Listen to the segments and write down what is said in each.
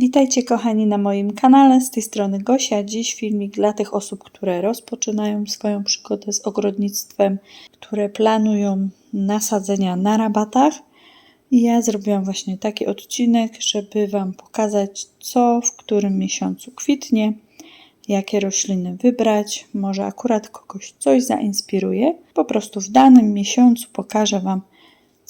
Witajcie kochani na moim kanale, z tej strony Gosia. Dziś filmik dla tych osób, które rozpoczynają swoją przygodę z ogrodnictwem, które planują nasadzenia na rabatach. Ja zrobiłam właśnie taki odcinek, żeby Wam pokazać, co w którym miesiącu kwitnie, jakie rośliny wybrać. Może akurat kogoś coś zainspiruje. Po prostu w danym miesiącu pokażę Wam,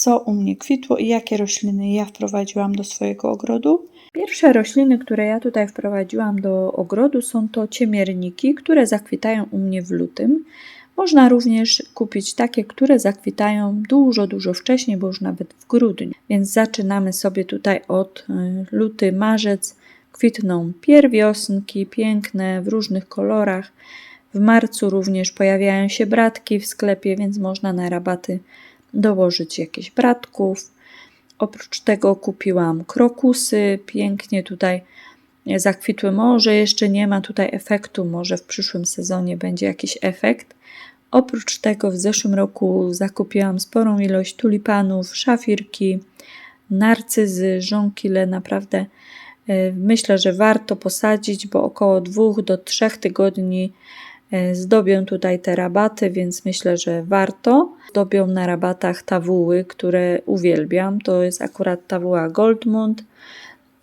co u mnie kwitło i jakie rośliny ja wprowadziłam do swojego ogrodu. Pierwsze rośliny, które ja tutaj wprowadziłam do ogrodu są to ciemierniki, które zakwitają u mnie w lutym. Można również kupić takie, które zakwitają dużo, dużo wcześniej, bo już nawet w grudniu. Więc zaczynamy sobie tutaj od y, luty, marzec. Kwitną pierwiosnki, piękne w różnych kolorach. W marcu również pojawiają się bratki w sklepie, więc można na rabaty dołożyć jakieś bratków. Oprócz tego kupiłam krokusy, pięknie tutaj zakwitły. Może jeszcze nie ma tutaj efektu, może w przyszłym sezonie będzie jakiś efekt. Oprócz tego w zeszłym roku zakupiłam sporą ilość tulipanów, szafirki, narcyzy, żonkile. Naprawdę e, myślę, że warto posadzić, bo około 2 do 3 tygodni zdobią tutaj te rabaty, więc myślę, że warto. Zdobią na rabatach tawuły, które uwielbiam. To jest akurat tawuła Goldmund.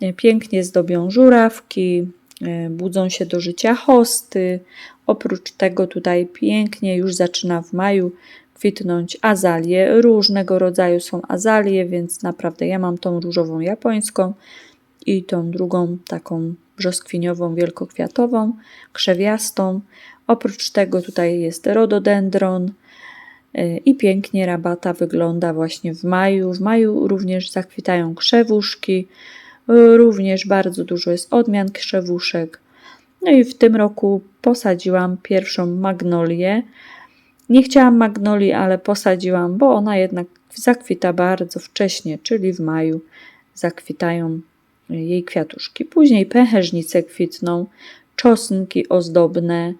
E, pięknie zdobią żurawki, e, budzą się do życia hosty. Oprócz tego tutaj pięknie już zaczyna w maju kwitnąć azalie. Różnego rodzaju są azalie, więc naprawdę ja mam tą różową japońską i tą drugą taką brzoskwiniową wielkokwiatową, krzewiastą. Oprócz tego tutaj jest rododendron y, i pięknie rabata wygląda właśnie w maju. W maju również zakwitają krzewuszki, również bardzo dużo jest odmian krzewuszek. No i w tym roku posadziłam pierwszą magnolię. Nie chciałam magnolii, ale posadziłam, bo ona jednak zakwita bardzo wcześnie, czyli w maju zakwitają jej kwiatuszki. Później pęcherzyce kwitną, czosnki ozdobne,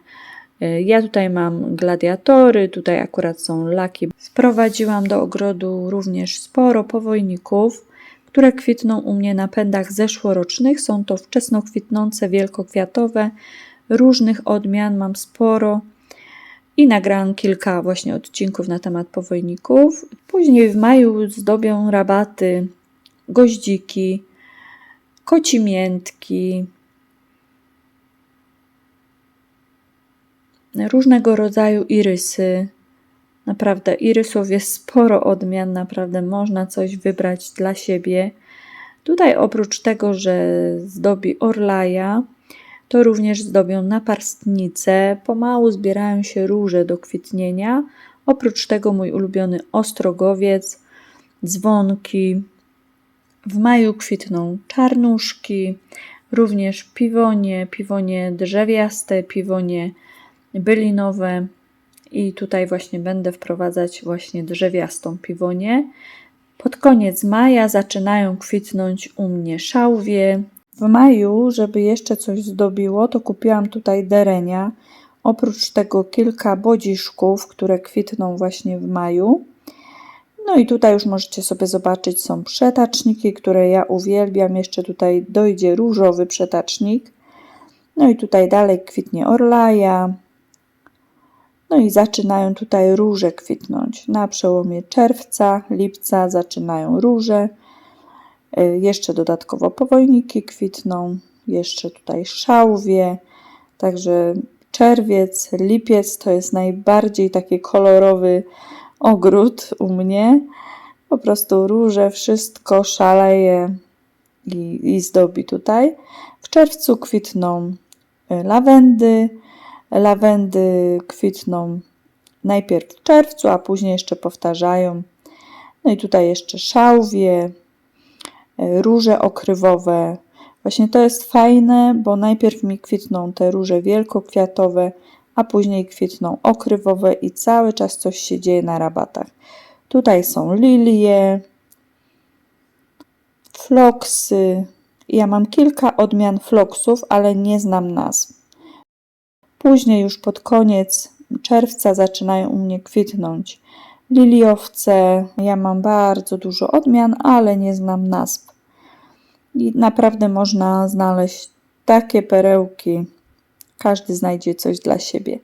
ja tutaj mam gladiatory, tutaj akurat są laki. Sprowadziłam do ogrodu również sporo powojników, które kwitną u mnie na pędach zeszłorocznych. Są to wczesno kwitnące, wielkokwiatowe, różnych odmian mam sporo i nagrałam kilka właśnie odcinków na temat powojników. Później w maju zdobią rabaty goździki, kocimiętki, różnego rodzaju irysy. Naprawdę, irysów jest sporo odmian, naprawdę można coś wybrać dla siebie. Tutaj oprócz tego, że zdobi orlaja, to również zdobią naparstnice. Pomału zbierają się róże do kwitnienia. Oprócz tego mój ulubiony ostrogowiec, dzwonki. W maju kwitną czarnuszki, również piwonie, piwonie drzewiaste, piwonie bylinowe i tutaj właśnie będę wprowadzać właśnie drzewiastą piwonię. Pod koniec maja zaczynają kwitnąć u mnie szałwie. W maju, żeby jeszcze coś zdobiło, to kupiłam tutaj derenia. Oprócz tego kilka bodziszków, które kwitną właśnie w maju. No i tutaj już możecie sobie zobaczyć, są przetaczniki, które ja uwielbiam. Jeszcze tutaj dojdzie różowy przetacznik. No i tutaj dalej kwitnie orlaja, no i zaczynają tutaj róże kwitnąć. Na przełomie czerwca, lipca zaczynają róże. Y, jeszcze dodatkowo powojniki kwitną, jeszcze tutaj szałwie. Także czerwiec, lipiec to jest najbardziej taki kolorowy ogród u mnie. Po prostu róże, wszystko szaleje i, i zdobi tutaj. W czerwcu kwitną y, lawendy, Lawendy kwitną najpierw w czerwcu, a później jeszcze powtarzają. No i tutaj jeszcze szałwie, e, róże okrywowe. Właśnie to jest fajne, bo najpierw mi kwitną te róże wielkokwiatowe, a później kwitną okrywowe i cały czas coś się dzieje na rabatach. Tutaj są lilie, floksy. Ja mam kilka odmian floksów, ale nie znam nazw. Później już pod koniec czerwca zaczynają u mnie kwitnąć liliowce. Ja mam bardzo dużo odmian, ale nie znam nazw. I naprawdę można znaleźć takie perełki. Każdy znajdzie coś dla siebie.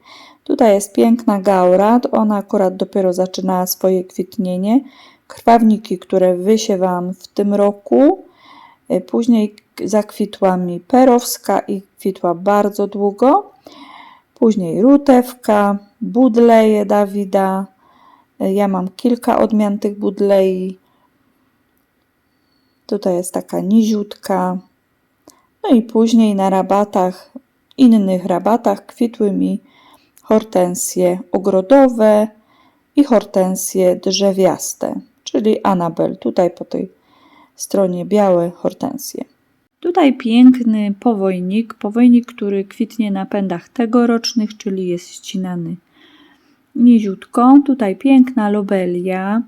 Tutaj jest piękna gaura. Ona akurat dopiero zaczynała swoje kwitnienie. Krwawniki, które wysiewałam w tym roku. Później zakwitła mi perowska i kwitła bardzo długo. Później rutewka, budleje Dawida. Y, Ja mam kilka odmian tych budlei. Tutaj jest taka niziutka. No i później na rabatach, innych rabatach kwitły mi hortensje ogrodowe i hortensje drzewiaste, czyli Anabel. Tutaj po tej stronie białe hortensje. Tutaj piękny powojnik, powojnik, który kwitnie na pędach tegorocznych, czyli jest ścinany niziutko. Tutaj piękna lobelia,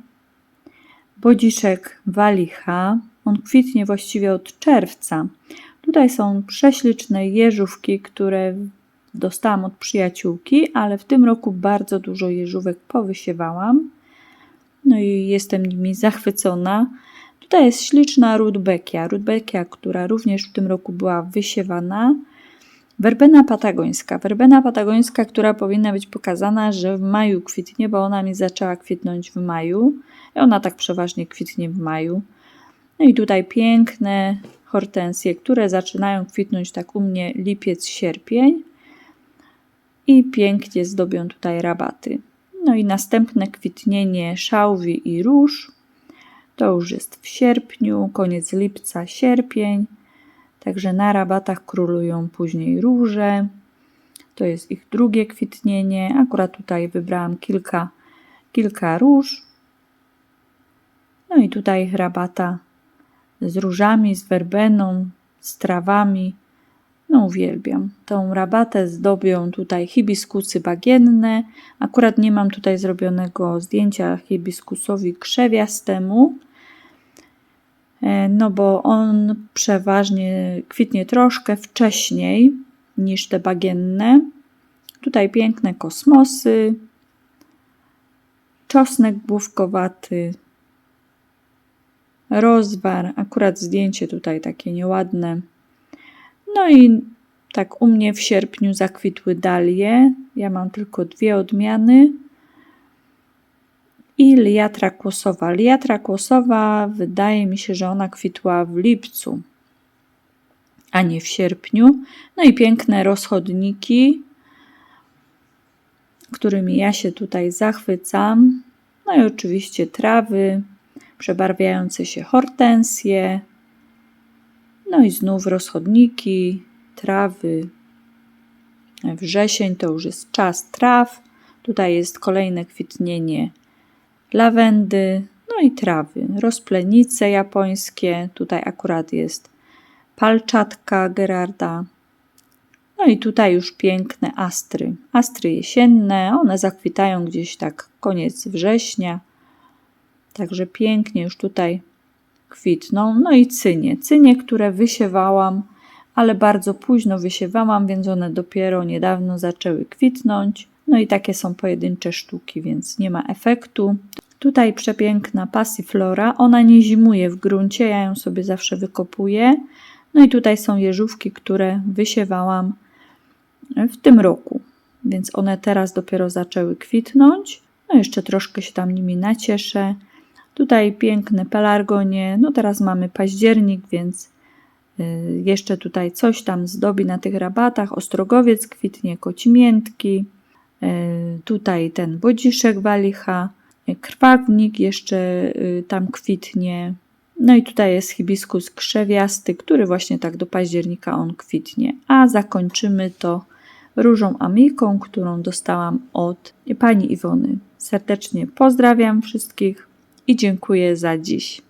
bodziszek walicha. On kwitnie właściwie od czerwca. Tutaj są prześliczne jeżówki, które dostałam od przyjaciółki, ale w tym roku bardzo dużo jeżówek powysiewałam. No i jestem nimi zachwycona. Tutaj jest śliczna rudbekia, rudbekia, która również w tym roku była wysiewana. Werbena patagońska, werbena patagońska, która powinna być pokazana, że w maju kwitnie, bo ona mi zaczęła kwitnąć w maju. I ona tak przeważnie kwitnie w maju. No i tutaj piękne hortensje, które zaczynają kwitnąć tak u mnie lipiec, sierpień i pięknie zdobią tutaj rabaty. No i następne kwitnienie szałwi i róż to już jest w sierpniu, koniec lipca, sierpień. Także na rabatach królują później róże. To jest ich drugie kwitnienie. Akurat tutaj wybrałam kilka, kilka róż. No i tutaj rabata z różami, z werbeną, z trawami. No uwielbiam. Tą rabatę zdobią tutaj hibiskusy bagienne. Akurat nie mam tutaj zrobionego zdjęcia hibiskusowi krzewiastemu, e, no bo on przeważnie kwitnie troszkę wcześniej niż te bagienne. Tutaj piękne kosmosy, czosnek główkowaty, rozwar, akurat zdjęcie tutaj takie nieładne. No i tak u mnie w sierpniu zakwitły dalie. Ja mam tylko dwie odmiany. I liatra kłosowa. Liatra kłosowa wydaje mi się, że ona kwitła w lipcu, a nie w sierpniu. No i piękne rozchodniki, którymi ja się tutaj zachwycam. No i oczywiście trawy, przebarwiające się hortensje, no i znów rozchodniki, trawy. Wrzesień to już jest czas traw. Tutaj jest kolejne kwitnienie lawendy, no i trawy. Rozplenice japońskie. Tutaj akurat jest palczatka Gerarda. No i tutaj już piękne astry. Astry jesienne, one zakwitają gdzieś tak koniec września. Także pięknie już tutaj kwitną. No i cynie. Cynie, które wysiewałam, ale bardzo późno wysiewałam, więc one dopiero niedawno zaczęły kwitnąć. No i takie są pojedyncze sztuki, więc nie ma efektu. Tutaj przepiękna passiflora. Ona nie zimuje w gruncie, ja ją sobie zawsze wykopuję. No i tutaj są jeżówki, które wysiewałam w tym roku, więc one teraz dopiero zaczęły kwitnąć. No jeszcze troszkę się tam nimi nacieszę. Tutaj piękne pelargonie. No teraz mamy październik, więc y, jeszcze tutaj coś tam zdobi na tych rabatach. Ostrogowiec kwitnie, kocimiętki. Y, Tutaj ten bodziszek walicha. y, Krwawnik jeszcze tam kwitnie. No i tutaj jest hibiskus krzewiasty, który właśnie tak do października on kwitnie. A zakończymy to różą amiką, którą dostałam od pani Iwony. Serdecznie pozdrawiam wszystkich i dziękuję za dziś.